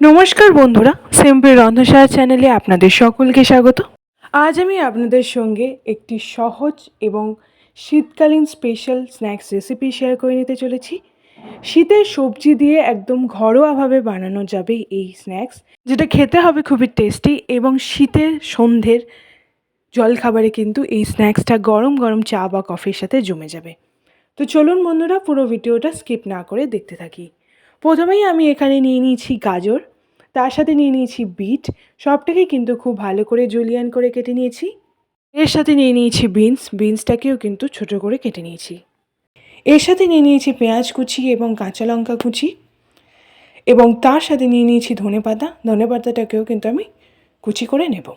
নমস্কার বন্ধুরা, সিম্পল রন্ধনশালা চ্যানেলে আপনাদের সকলকে স্বাগত। আজ আমি আপনাদের সঙ্গে একটি সহজ এবং শীতকালীন স্পেশাল স্ন্যাক্স রেসিপি শেয়ার করে নিতে চলেছি। শীতের সবজি দিয়ে একদম ঘরোয়াভাবে বানানো যাবে এই স্ন্যাক্স যেটা খেতে হবে খুবই টেস্টি এবং শীতের সন্ধ্যের জলখাবারে কিন্তু এই স্ন্যাক্সটা গরম গরম চা বা কফির সাথে জমে যাবে। তো চলুন বন্ধুরা, পুরো ভিডিওটা স্কিপ না করে দেখতে থাকি। প্রথমেই আমি এখানে নিয়ে নিয়েছি গাজর, তার সাথে নিয়ে নিয়েছি বিট সবটাকে কিন্তু খুব ভালো করে জুলিয়ান করে কেটে নিয়েছি। এর সাথে নিয়ে নিয়েছি বিনস, বিনসটাকেও কিন্তু ছোট করে কেটে নিয়েছি। এর সাথে নিয়ে নিয়েছি পেঁয়াজ কুচি এবং কাঁচা লঙ্কা কুচি এবং তার সাথে নিয়ে নিয়েছি ধনে পাতা, ধনে পাতাটাকেও কিন্তু আমি কুচি করে নেব।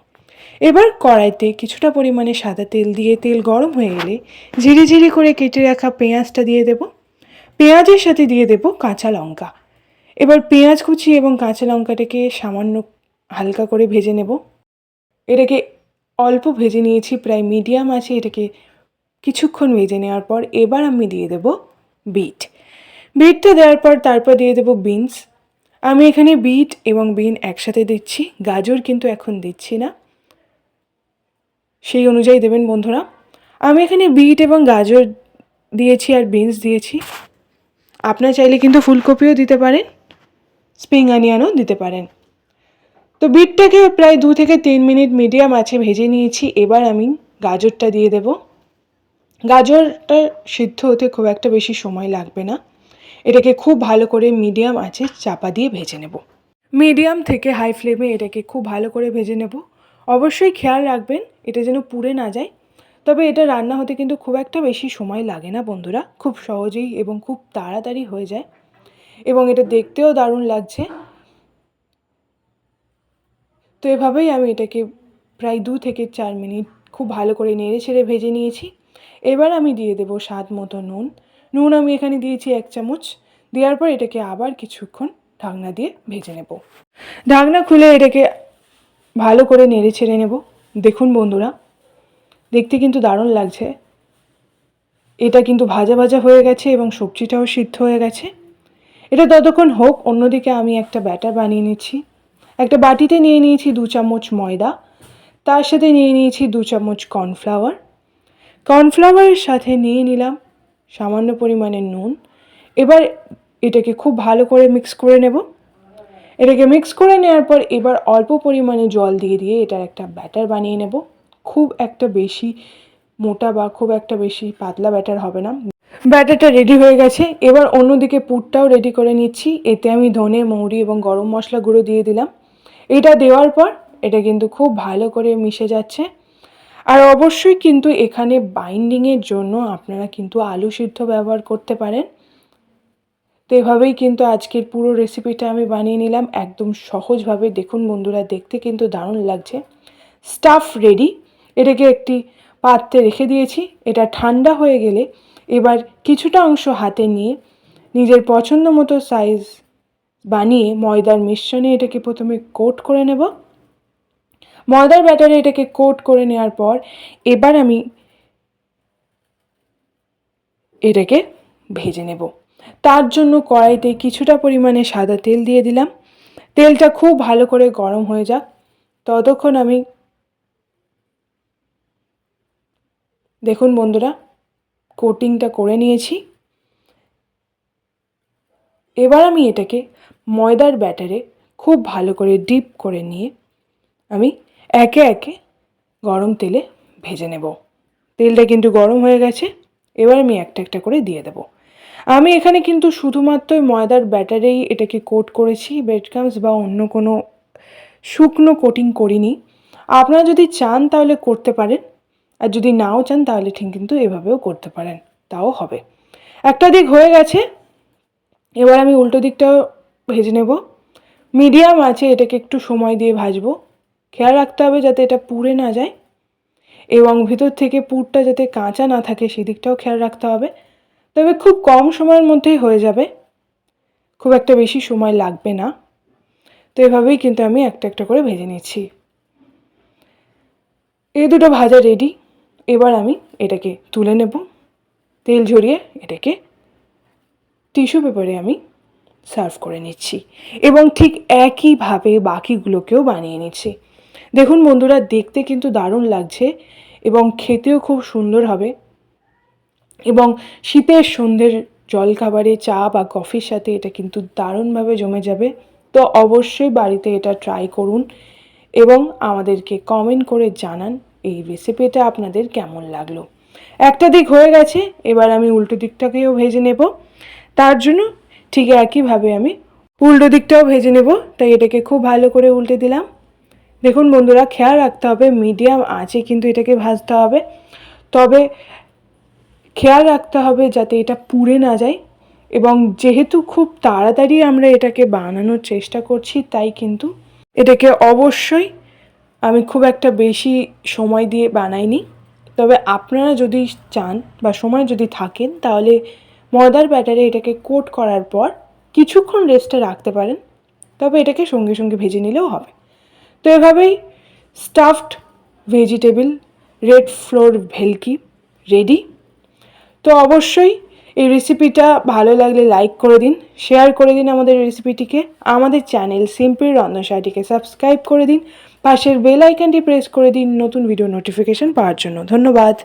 এবার কড়াইতে কিছুটা পরিমাণে সাদা তেল দিয়ে, তেল গরম হয়ে গেলে ঝিরি ঝিরি করে কেটে রাখা পেঁয়াজটা দিয়ে দেব। পেঁয়াজের সাথে দিয়ে দেব কাঁচা লঙ্কা। এবার পেঁয়াজ কুচি এবং কাঁচা লঙ্কাটাকে সামান্য হালকা করে ভেজে নেব। এটাকে অল্প ভেজে নিয়েছি, প্রায় মিডিয়াম আছে এটাকে কিছুক্ষণ ভেজে নেওয়ার পর এবার আমি দিয়ে দেব বিট। বিটটা দেওয়ার পর তারপর দিয়ে দেব বিনস। আমি এখানে বিট এবং বিন একসাথে দিচ্ছি, গাজর কিন্তু এখন দিচ্ছি না। সেই অনুযায়ী দেবেন বন্ধুরা। আমি এখানে বিট এবং গাজর দিয়েছি আর বিনস দিয়েছি। আপনার চাইলে কিন্তু ফুলকপিও দিতে পারেন, স্প্রিং অনিয়নও দিতে পারেন। তো বিটটাকে প্রায় দু থেকে তিন মিনিট মিডিয়াম আছে ভেজে নিয়েছি, এবার আমি গাজরটা দিয়ে দেব। গাজরটা সিদ্ধ হতে খুব একটা বেশি সময় লাগবে না, এটাকে খুব ভালো করে মিডিয়াম আছে চাপা দিয়ে ভেজে নেব। মিডিয়াম থেকে হাই ফ্লেমে এটাকে খুব ভালো করে ভেজে নেব। অবশ্যই খেয়াল রাখবেন, এটা যেন পুড়ে না যায়। তবে এটা রান্না হতে কিন্তু খুব একটা বেশি সময় লাগে না, বন্ধুরা। খুব সহজেই এবং খুব তাড়াতাড়ি হয়ে যায়। এবং এটা দেখতেও দারুণ লাগছে। তো এভাবেই আমি এটাকে প্রায় দু থেকে চার মিনিট খুব ভালো করে নেড়ে ছেড়ে ভেজে নিয়েছি। এবার আমি দিয়ে দেবো স্বাদ মতো নুন। নুন আমি এখানে দিয়েছি এক চামচ। দেওয়ার পর এটাকে আবার কিছুক্ষণ ঢাকনা দিয়ে ভেজে নেব। ঢাকনা খুলে এটাকে ভালো করে নেড়ে ছেড়ে নেব। দেখুন, বন্ধুরা দেখতে কিন্তু দারুণ লাগছে। এটা কিন্তু ভাজা ভাজা হয়ে গেছে এবং সবজিটাও সিদ্ধ হয়ে গেছে। এটা ততক্ষণ হোক, অন্যদিকে আমি একটা ব্যাটার বানিয়ে নিচ্ছি। একটা বাটিতে নিয়ে নিয়েছি দু চামচ ময়দা। তার সাথে নিয়ে নিয়েছি দু চামচ কর্নফ্লাওয়ার। কর্নফ্লাওয়ারের সাথে নিয়ে নিলাম সামান্য পরিমাণে নুন। এবার এটাকে খুব ভালো করে মিক্স করে নেব। এটাকে মিক্স করে নেওয়ার পর এবার অল্প পরিমাণে জল দিয়ে দিয়ে এটার একটা ব্যাটার বানিয়ে নেব। খুব একটা বেশি মোটা বা খুব একটা বেশি পাতলা ব্যাটার হবে না। ব্যাটারটা রেডি হয়ে গেছে। এবার অন্যদিকে পুরটাও রেডি করে নিচ্ছি। এতে আমি ধনে, মৌরি এবং গরম মশলা গুঁড়ো দিয়ে দিলাম। এটা দেওয়ার পর এটা কিন্তু খুব ভালো করে মিশে যাচ্ছে। আর অবশ্যই কিন্তু এখানে বাইন্ডিংয়ের জন্য আপনারা কিন্তু আলু সিদ্ধ ব্যবহার করতে পারেন। তো এভাবেই কিন্তু আজকের পুরো রেসিপিটা আমি বানিয়ে নিলাম। একদম সহজভাবে দেখুন বন্ধুরা, দেখতে কিন্তু দারুণ লাগছে। স্টাফ রেডি এটাকে একটি পাত্রে রেখে দিয়েছি। এটা ঠান্ডা হয়ে গেলে এবার কিছুটা অংশ হাতে নিয়ে নিজের পছন্দ মতো সাইজ বানিয়ে ময়দার মিশ্রণে এটাকে প্রথমে কোট করে নেব। ময়দার ব্যাটারে এটাকে কোট করে নেওয়ার পর এবার আমি এটাকে ভেজে নেব। তার জন্য কড়াইতে কিছুটা পরিমাণে সাদা তেল দিয়ে দিলাম। তেলটা খুব ভালো করে গরম হয়ে যাক। ততক্ষণ আমি দেখুন বন্ধুরা কোটিংটা করে নিয়েছি। এবার আমি এটাকে ময়দার ব্যাটারে খুব ভালো করে ডিপ করে নিয়ে আমি একে একে গরম তেলে ভেজে নেব। তেলটা কিন্তু গরম হয়ে গেছে, এবার আমি একটা একটা করে দিয়ে দেব। আমি এখানে কিন্তু শুধুমাত্র ময়দার ব্যাটারেই এটাকে কোট করেছি ব্রেডক্রামস বা অন্য কোনো শুকনো কোটিং করিনি। আপনারা যদি চান তাহলে করতে পারেন। আর যদি নাও চান তাহলে ঠিক কিন্তু এভাবেও করতে পারেন, তাও হবে। একটা দিক হয়ে গেছে, এবার আমি উল্টো দিকটাও ভেজে নেব। মিডিয়াম আছে, এটাকে একটু সময় দিয়ে ভাজবো। খেয়াল রাখতে হবে যাতে এটা পুড়ে না যায়, এবং ভিতর থেকে পুরটা যাতে কাঁচা না থাকে সেদিকটাও খেয়াল রাখতে হবে। তবে খুব কম সময়ের মধ্যেই হয়ে যাবে, খুব একটা বেশি সময় লাগবে না। তো এভাবেই কিন্তু আমি একটা একটা করে ভেজে নিচ্ছি। এই দুটো ভাজা রেডি এবার আমি এটাকে তুলে নেব। তেল ঝরিয়ে এটাকে টিস্যু পেপারে আমি সার্ভ করে নিচ্ছি এবং ঠিক একইভাবে বাকিগুলোকেও বানিয়ে নিচ্ছি। দেখুন বন্ধুরা, দেখতে কিন্তু দারুণ লাগছে এবং খেতেও খুব সুন্দর হবে এবং শীতের সন্ধ্যের জলখাবারে চা বা কফির সাথে এটা কিন্তু দারুণভাবে জমে যাবে। তো অবশ্যই বাড়িতে এটা ট্রাই করুন এবং আমাদেরকে কমেন্ট করে জানান। এই রেসিপিটা আপনাদের কেমন লাগল? একটা দিক হয়ে গেছে, এবার আমি উল্টো দিকটাকেও ভেজে নেব। তার জন্য ঠিক একইভাবে আমি উল্টো দিকটাও ভেজে নেব, তাই এটাকে খুব ভালো করে উল্টে দিলাম। দেখুন বন্ধুরা, খেয়াল রাখতে হবে মিডিয়াম আঁচে কিন্তু এটাকে ভাজতে হবে। তবে খেয়াল রাখতে হবে যাতে এটা পুড়ে না যায় এবং যেহেতু খুব তাড়াতাড়ি আমরা এটাকে বানানোর চেষ্টা করছি, তাই কিন্তু এটাকে অবশ্যই আমি খুব একটা বেশি সময় দিয়ে বানাইনি। তবে আপনারা যদি চান বা সময় যদি থাকেন, তাহলে ময়দার ব্যাটারে এটাকে কোট করার পর কিছুক্ষণ রেস্টে রাখতে পারেন। তবে এটাকে সঙ্গে সঙ্গে ভেজে নিলেও হবে। তো এভাবেই স্টাফড ভেজিটেবল রেড ফ্লোর ভেলকি রেডি তো অবশ্যই এই রেসিপিটা ভালো লাগলে লাইক করে দিন শেয়ার করে দিন আমাদের রেসিপিটিকে আমাদের চ্যানেল সিম্পল রন্ধনশালাটিকে সাবস্ক্রাইব করে দিন, পাশের বেল আইকনটি প্রেস করে দিন নতুন ভিডিও নোটিফিকেশন পাওয়ার জন্য। ধন্যবাদ।